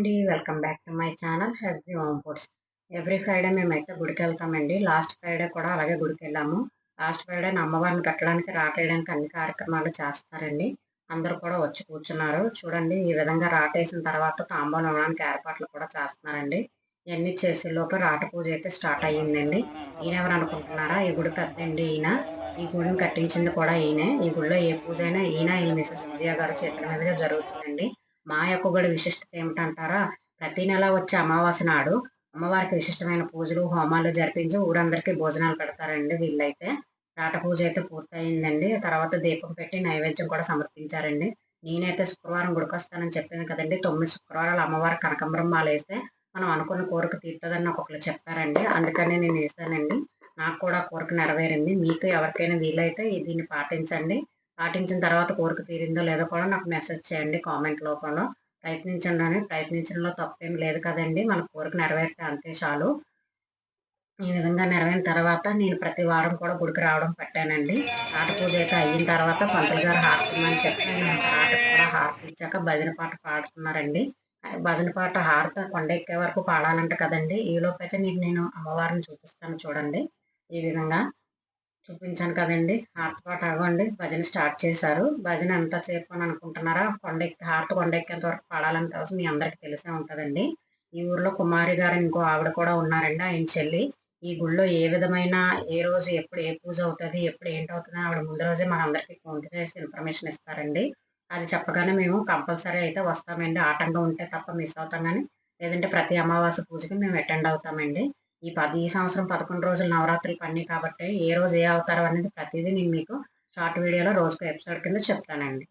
అండి. Welcome back to my channel healthy home foods. Every Friday మేమైతే గుడికి వెళ్తామండి లాస్ట్ ఫ్రైడే కూడా అలాగే గుడికి వెళ్ళాము లాస్ట్ ఫ్రైడే అమ్మవారిని కట్టడానికి రాటేయడానికి అన్ని కార్యక్రమాలు చేస్తారండి. అందరూ కూడా వచ్చి కూర్చున్నారు. చూడండి ఈ విధంగా రాటేసిన తర్వాత తాంబూలం ఇవ్వడానికి ఏర్పాట్లు కూడా చేస్తున్నారండి. ఇవన్నీ చేసే లోపు రాట పూజ అయితే స్టార్ట్ అయ్యిందండి. ఈయన ఎవరు అనుకుంటున్నారా? ఈ గుడి పెద్దండి ఈయన. ఈ గుడిని కట్టించింది కూడా ఈయనే. ఈ గుడిలో ఏ పూజ అయినా ఈయన ఈ మిసెస్ విజయ గారు చేతుల మీదుగా జరుగుతుందండి. మా యొక్క కూడా విశిష్టత ఏమిటంటారా? ప్రతి నెల వచ్చే అమావాస్య నాడు అమ్మవారికి విశిష్టమైన పూజలు హోమాలు జరిపించి ఊరందరికీ భోజనాలు పెడతారండి వీళ్ళైతే. రాట పూజ అయితే పూర్తయిందండి. తర్వాత దీపం పెట్టి నైవేద్యం కూడా సమర్పించారండి. నేనైతే శుక్రవారం గుడికొస్తానని చెప్పాను కదండి. తొమ్మిది శుక్రవారాలు అమ్మవారి కనకంబరం మాల వేస్తే మనం అనుకున్న కోరిక తీరుతుందని నాకు ఒకళ్ళు చెప్పారండి. అందుకని నేను వేసానండి నాకు కూడా కోరిక నెరవేరింది. మీకు ఎవరికైనా వీలైతే దీన్ని పాటించండి. పాటించిన తర్వాత కోరిక తీరిందో లేదో కూడా నాకు మెసేజ్ చేయండి కామెంట్ లోపల. ప్రయత్నించండి అని ప్రయత్నించడంలో తప్పేం లేదు కదండి. మన కోరిక నెరవేరితే అంతే చాలు. ఈ విధంగా నెరవేరిన తర్వాత నేను ప్రతి వారం కూడా గుడికి రావడం పట్టానండి. ఆట పూజ అయితే అయిన తర్వాత పంతులు గారు హారతిమని చెప్పి నేను ఆటకు కూడా హారతి భజన పాట పాడుతున్నారండి. భజన పాట హారత కొండెక్కే వరకు పాడాలంట కదండి. ఈలోపు అయితే నీకు నేను అమ్మవారిని చూపిస్తాను చూడండి. ఈ విధంగా చూపించాను కదండి. హార్త్ పాట అవ్వండి భజన స్టార్ట్ చేశారు. భజన ఎంతసేపు అని అనుకుంటున్నారా? కొండెక్కి హార్ట్ కొండెక్కేంత వరకు పాడాలని తెలుసు మీ అందరికి తెలిసే ఉంటుందండి. ఈ ఊర్లో కుమారి గారు ఇంకో ఆవిడ కూడా ఉన్నారండి ఆయన చెల్లి. ఈ గుళ్ళో ఏ విధమైన ఏ రోజు ఎప్పుడు ఏ పూజ అవుతుంది ఎప్పుడు ఏంటవుతుంది ఆవిడ ముందు రోజే మనందరికీ ఫోన్ చేసి ఇన్ఫర్మేషన్ ఇస్తారండి. అది చెప్పగానే మేము కంపల్సరీ అయితే వస్తామండి. ఆటంకం ఉంటే తప్ప మిస్ అవుతాం కానీ లేదంటే ప్రతి అమావాస్య పూజకి మేము అటెండ్ అవుతామండి. ఈ పది ఈ సంవత్సరం పదకొండు రోజులు నవరాత్రులు పన్నీ కాబట్టి ఏ రోజు ఏ అవతారం అనేది ప్రతిదీ నేను మీకు షార్ట్ వీడియోలో రోజుకు ఎపిసోడ్ కింద చెప్తానండి.